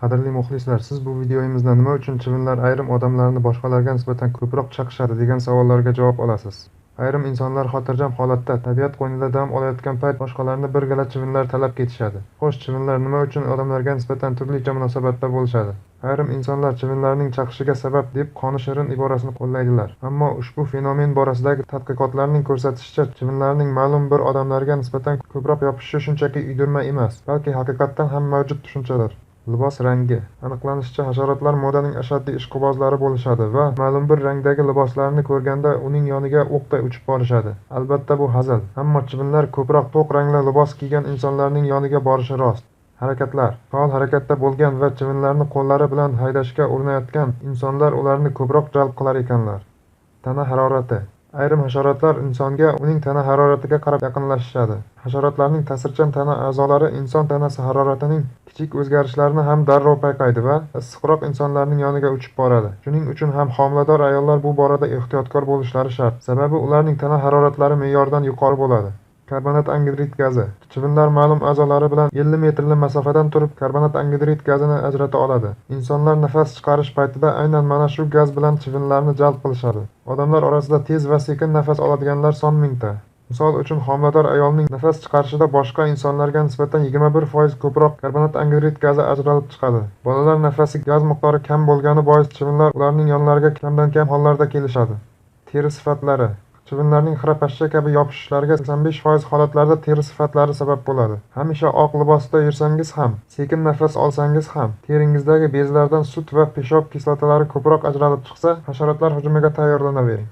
Qadrli muxlislar, siz bu videoyimizda nima uchun chivinlar ayrim odamlarni boshqalarga nisbatan ko'proq chaqishadi degan savollarga javob olasiz. Ayrim insonlar xotirjam holatda, tabiat qo'ynida dam olayotgan payt boshqalarni bir gala chivinlar talab ketishadi. Xo'sh, chivinlar nima uchun odamlarga nisbatan turlicha munosabatda bo'lishadi? Ayrim insonlar chivinlarning chaqishiga sabab deb qoni shirin iborasini qo'llaydilar. Ammo ushbu fenomen borasidagi tadqiqotlarning ko'rsatishicha, chivinlarning ma'lum bir odamlarga nisbatan ko'proq yopishishi shunchaki uydirma emas, balki haqiqatdan ham mavjud tushunchadir. Libos rangi Aniqlanishicha, hasharotlar modaning ashaddiy ishqibozlari bo'lishadi va ma'lum bir rangdagi liboslarni ko'rganda uning yoniga o'qday uchib borishadi. Albatta bu hazil, ammo chivinlar ko'proq to'q rangli libos kiygan insonlarning yoniga borishi rost. Harakatlar Faol harakatda bo'lgan va chivinlarni qo'llari bilan haydashga urinayotgan insonlar ularni ko'proq jalb qilar ekanlar. Tana harorati Ayrim hasharotlar insonga uning tana haroratiga qarab yaqinlashishadi. Hasharotlarning ta'sirchan tana a'zolari inson tanasi haroratining kichik o'zgarishlarini ham darrov payqaydi va issiqroq insonlarning yoniga uchib boradi. Shuning uchun ham homilador ayollar bu borada ehtiyotkor bo'lishlari shart, sababi ularning tana haroratlari me'yordan yuqori bo'ladi. Karbonat angidrid gazi Chivinlar ma'lum a'zolari bilan 50 metrli masofadan turib karbonat angidrid gazini ajrata oladi. Insonlar nafas chiqarish paytida aynan mana shu gaz bilan chivinlarni jalb qilishadi. Odamlar orasida tez va sekin nafas oladiganlar son mingta. Misol uchun, homilador ayolning nafas chiqarishida boshqa insonlarga nisbatan 21% ko'proq karbonat angidrid gazi ajralib chiqadi. Bolalar nafasi gaz miqdori kam bo'lgani bois chivinlar ularning yonlariga kamdan-kam hollarda kelishadi. Teri sifatlari Chivinlarning xira-pashsha kabi yopishishlariga 85% holatlarda teri sifatlari sabab bo'ladi. Hamisha oq libosda yursangiz ham, sekin nafas olsangiz ham, teringizdagi bezlardan sut va peshob kislotalari ko'proq ajralib chiqsa, hasharotlar hujumiga tayyorlanavering.